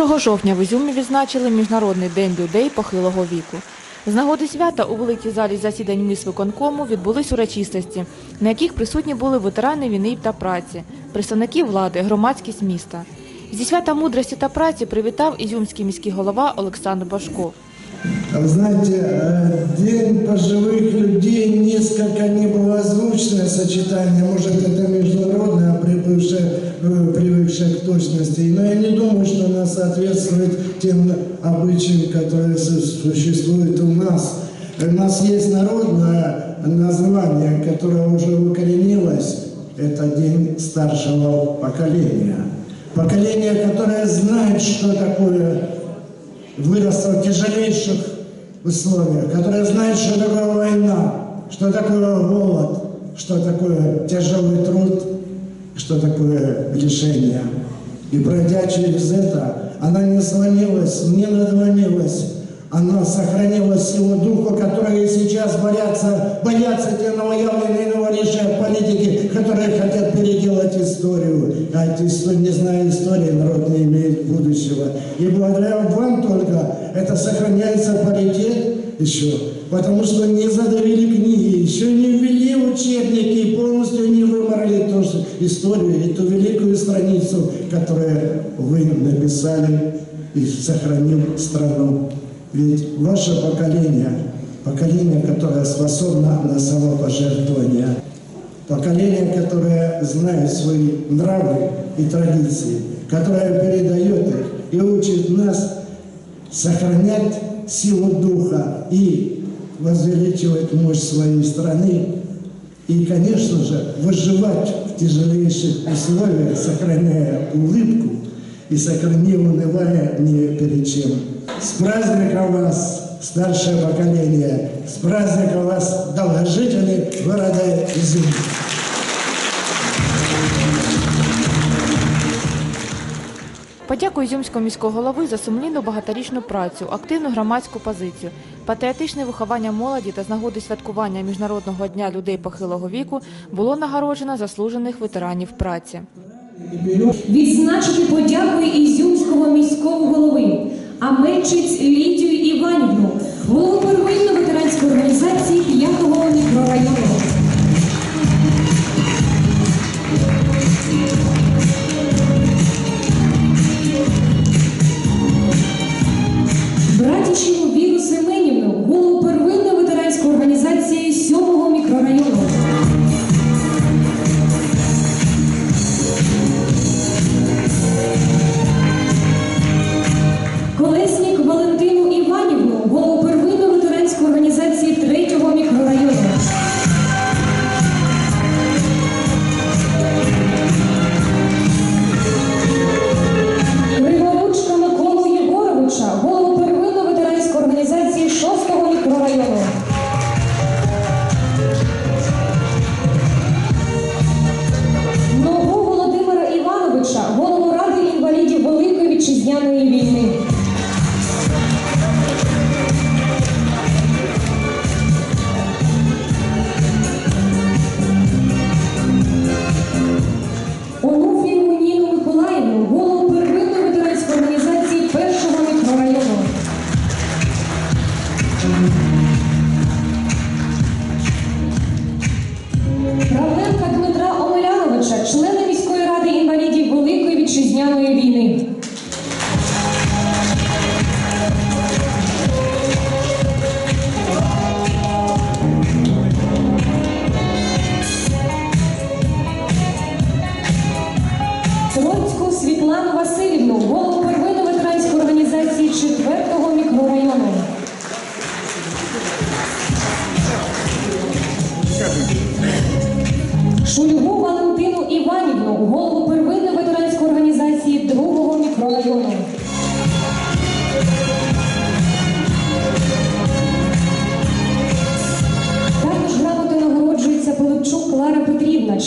1 жовтня в Ізюмі відзначили Міжнародний день людей похилого віку. З нагоди свята у великій залі засідань міськвиконкому відбулись урочистості, на яких присутні були ветерани війни та праці, представники влади, громадськість міста. Зі свята мудрості та праці привітав ізюмський міський голова Олександр Башко. Вы знаете, э, День пожилых людей несколько неблагозвучное сочетание. Может, это международное, прибывшее, э, привыкшее к точности. Но я не думаю, что она соответствует тем обычаям, которые су- существуют у нас. У нас есть народное название, которое уже укоренилось. Это День старшего поколения. Поколение, которое знает, что такое выросло в тяжелейших условиях, которая знает, что такое война, что такое голод, что такое тяжелый труд, что такое лишение. И пройдя через это, она не сломилась, не надломилась, она сохранила силу духа, которые сейчас боятся, боятся те новоявленные новоришие политики, которые хотят переделать историю. А эти истории, не зная истории, народ не имеет будущего. И благодаря вам только это сохраняется паритет еще, потому что не задавили книги, еще не ввели учебники полностью не выморали ту же историю, эту великую страницу, которую вы написали и сохранил страну. Ведь ваше поколение, поколение, которое способно на самопожертвование, поколение, которое знает свои нравы и традиции, которое передает их и учит нас сохранять силу духа и возвеличивать мощь своей страны. И, конечно же, выживать в тяжелейших условиях, сохраняя улыбку и сохраняя унывая ни перед чем. С праздником вас, старшее поколение! С праздником вас, долгожители города Изюм! Подяку Ізюмського міського голови за сумлінну багаторічну працю, активну громадську позицію, патріотичне виховання молоді та з нагоди святкування Міжнародного дня людей похилого віку було нагороджено заслужених ветеранів праці. Відзначити подяку Ізюмського міського голови Аменчиць Лідію Іванівну, голову первинної ветеранської організації 5-го мікрорайону.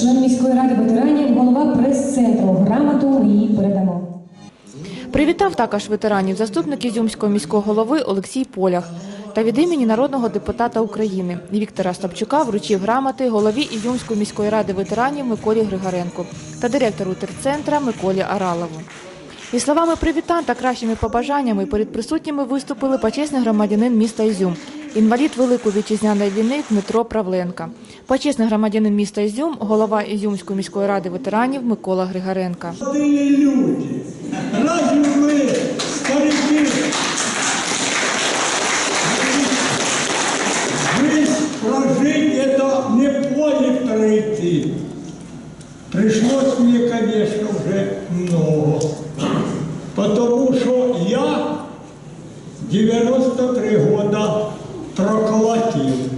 Член міської ради ветеранів, голова прес-центру. Грамоту їй передамо. Привітав також ветеранів заступник Ізюмського міського голови Олексій Полях та від імені народного депутата України Віктора Стапчука вручив грамоти голові Ізюмської міської ради ветеранів Миколі Григоренку та директору терцентра Миколі Аралову. Із словами привітань та кращими побажаннями перед присутніми виступили почесний громадянин міста Ізюм, інвалід Великої вітчизняної війни Дмитро Правленка, почесний громадянин міста Ізюм, голова Ізюмської міської ради ветеранів Микола Григоренка. Молодые люди, разве мы, старики, жизнь прожить это не поле пройти. Пришлось мне, конечно, уже много. Потому что я 93 года Проколотил.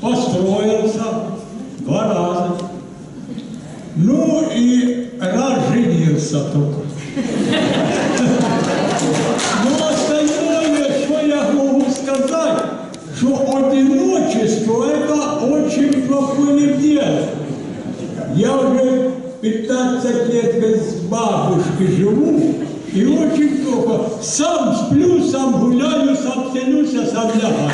построился два раза. Ну и раз женился только. Но остальное, что я могу сказать, что одиночество это очень плохое дело. Я уже 15 лет без бабушки живу, и очень плохо. Сам сплю, сам гуляю, сам селюся, сам лягаю.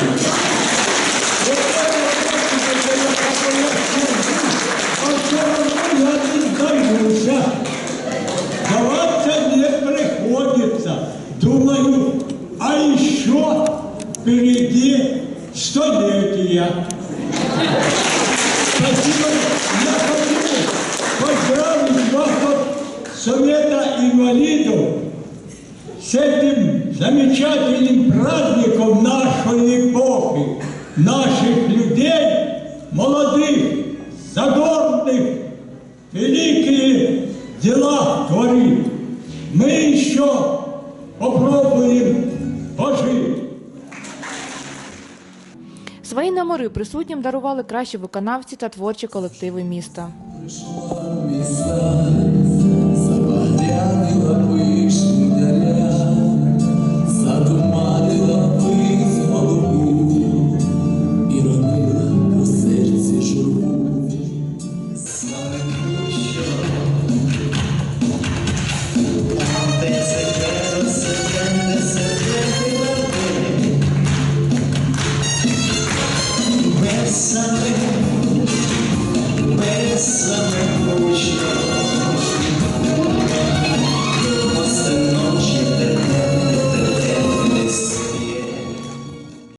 Даваться мне приходится. Думаю, а еще впереди столетия. Совета инвалидов с этим замечательным праздником нашей эпохи, наших людей, молодых, задорных, великие дела творит. Мы еще попробуем пожить. Свої номери присутнім дарували кращі виконавці та творчі колективи міста. we